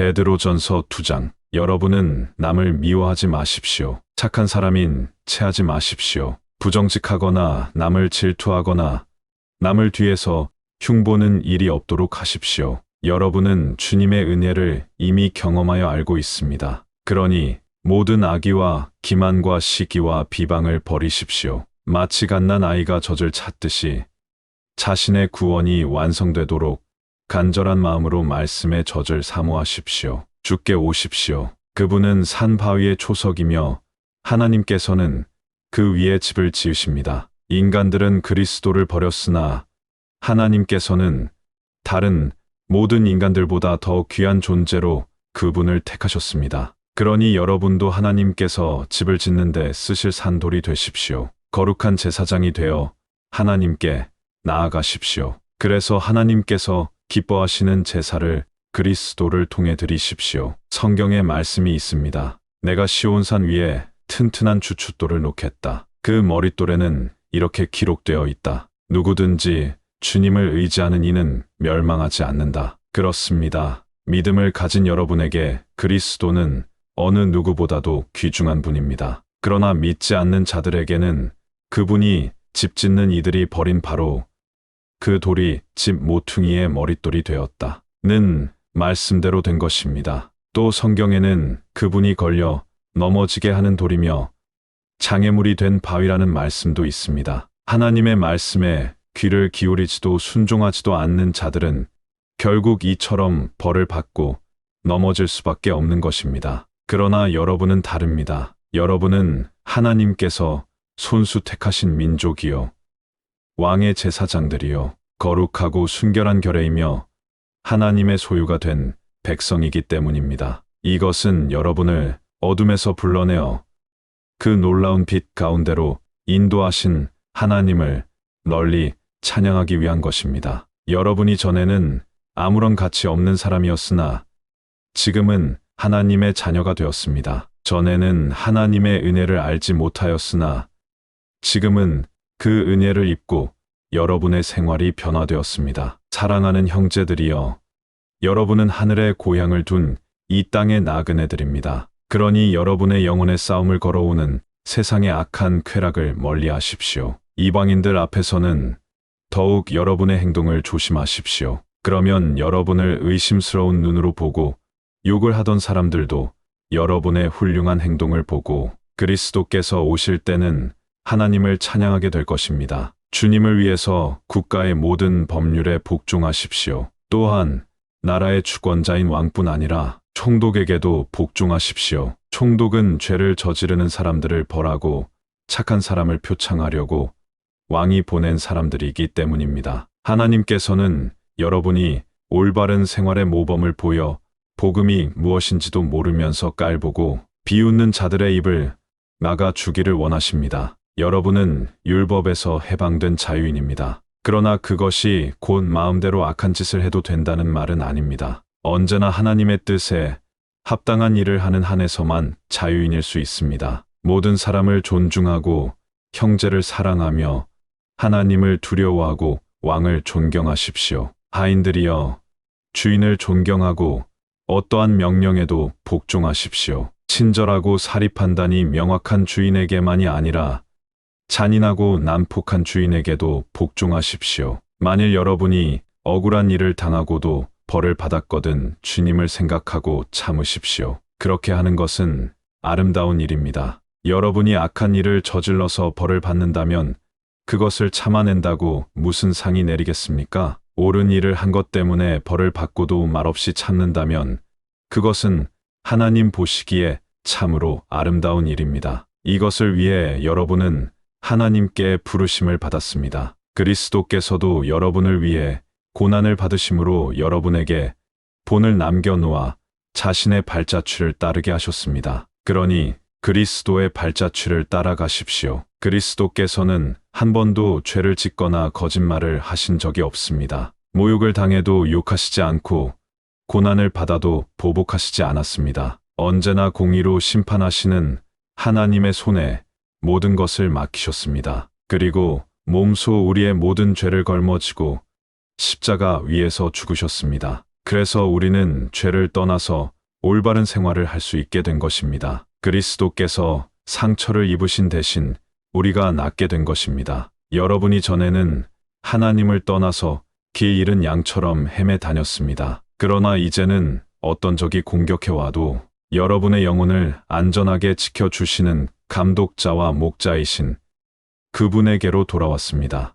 베드로전서 2장. 여러분은 남을 미워하지 마십시오. 착한 사람인 체하지 마십시오. 부정직하거나 남을 질투하거나 남을 뒤에서 흉보는 일이 없도록 하십시오. 여러분은 주님의 은혜를 이미 경험하여 알고 있습니다. 그러니 모든 악의와 기만과 시기와 비방을 버리십시오. 마치 갓난 아이가 젖을 찾듯이 자신의 구원이 완성되도록 간절한 마음으로 말씀의 젖을 사모하십시오. 주께 오십시오. 그분은 산 바위의 초석이며 하나님께서는 그 위에 집을 지으십니다. 인간들은 그리스도를 버렸으나 하나님께서는 다른 모든 인간들보다 더 귀한 존재로 그분을 택하셨습니다. 그러니 여러분도 하나님께서 집을 짓는데 쓰실 산돌이 되십시오. 거룩한 제사장이 되어 하나님께 나아가십시오. 그래서 하나님께서 기뻐하시는 제사를 그리스도를 통해 드리십시오. 성경에 말씀이 있습니다. 내가 시온산 위에 튼튼한 주춧돌을 놓겠다. 그 머릿돌에는 이렇게 기록되어 있다. 누구든지 주님을 의지하는 이는 멸망하지 않는다. 그렇습니다. 믿음을 가진 여러분에게 그리스도는 어느 누구보다도 귀중한 분입니다. 그러나 믿지 않는 자들에게는 그분이 집 짓는 이들이 버린 바로 그 돌이 집 모퉁이의 머릿돌이 되었다. 는 말씀대로 된 것입니다. 또 성경에는 그분이 걸려 넘어지게 하는 돌이며 장애물이 된 바위라는 말씀도 있습니다. 하나님의 말씀에 귀를 기울이지도 순종하지도 않는 자들은 결국 이처럼 벌을 받고 넘어질 수밖에 없는 것입니다. 그러나 여러분은 다릅니다. 여러분은 하나님께서 손수 택하신 민족이요. 왕의 제사장들이요. 거룩하고 순결한 결의이며 하나님의 소유가 된 백성이기 때문입니다. 이것은 여러분을 어둠에서 불러내어 그 놀라운 빛 가운데로 인도하신 하나님을 널리 찬양하기 위한 것입니다. 여러분이 전에는 아무런 가치 없는 사람이었으나 지금은 하나님의 자녀가 되었습니다. 전에는 하나님의 은혜를 알지 못하였으나 지금은 그 은혜를 입고 여러분의 생활이 변화되었습니다. 사랑하는 형제들이여, 여러분은 하늘의 고향을 둔 이 땅의 나그네들입니다. 그러니 여러분의 영혼의 싸움을 걸어오는 세상의 악한 쾌락을 멀리 하십시오. 이방인들 앞에서는 더욱 여러분의 행동을 조심하십시오. 그러면 여러분을 의심스러운 눈으로 보고 욕을 하던 사람들도 여러분의 훌륭한 행동을 보고 그리스도께서 오실 때는 하나님을 찬양하게 될 것입니다. 주님을 위해서 국가의 모든 법률에 복종하십시오. 또한 나라의 주권자인 왕뿐 아니라 총독에게도 복종하십시오. 총독은 죄를 저지르는 사람들을 벌하고 착한 사람을 표창하려고 왕이 보낸 사람들이기 때문입니다. 하나님께서는 여러분이 올바른 생활의 모범을 보여 복음이 무엇인지도 모르면서 깔보고 비웃는 자들의 입을 막아 주기를 원하십니다. 여러분은 율법에서 해방된 자유인입니다. 그러나 그것이 곧 마음대로 악한 짓을 해도 된다는 말은 아닙니다. 언제나 하나님의 뜻에 합당한 일을 하는 한에서만 자유인일 수 있습니다. 모든 사람을 존중하고 형제를 사랑하며 하나님을 두려워하고 왕을 존경하십시오. 하인들이여 주인을 존경하고 어떠한 명령에도 복종하십시오. 친절하고 사리 판단이 명확한 주인에게만이 아니라 잔인하고 난폭한 주인에게도 복종하십시오. 만일 여러분이 억울한 일을 당하고도 벌을 받았거든 주님을 생각하고 참으십시오. 그렇게 하는 것은 아름다운 일입니다. 여러분이 악한 일을 저질러서 벌을 받는다면 그것을 참아낸다고 무슨 상이 내리겠습니까? 옳은 일을 한 것 때문에 벌을 받고도 말없이 참는다면 그것은 하나님 보시기에 참으로 아름다운 일입니다. 이것을 위해 여러분은 하나님께 부르심을 받았습니다. 그리스도께서도 여러분을 위해 고난을 받으심으로 여러분에게 본을 남겨놓아 자신의 발자취를 따르게 하셨습니다. 그러니 그리스도의 발자취를 따라가십시오. 그리스도께서는 한 번도 죄를 짓거나 거짓말을 하신 적이 없습니다. 모욕을 당해도 욕하시지 않고 고난을 받아도 보복하시지 않았습니다. 언제나 공의로 심판하시는 하나님의 손에 모든 것을 맡기셨습니다. 그리고 몸소 우리의 모든 죄를 걸머지고 십자가 위에서 죽으셨습니다. 그래서 우리는 죄를 떠나서 올바른 생활을 할 수 있게 된 것입니다. 그리스도께서 상처를 입으신 대신 우리가 낫게 된 것입니다. 여러분이 전에는 하나님을 떠나서 길 잃은 양처럼 헤매 다녔습니다. 그러나 이제는 어떤 적이 공격해 와도 여러분의 영혼을 안전하게 지켜주시는 감독자와 목자이신 그분에게로 돌아왔습니다.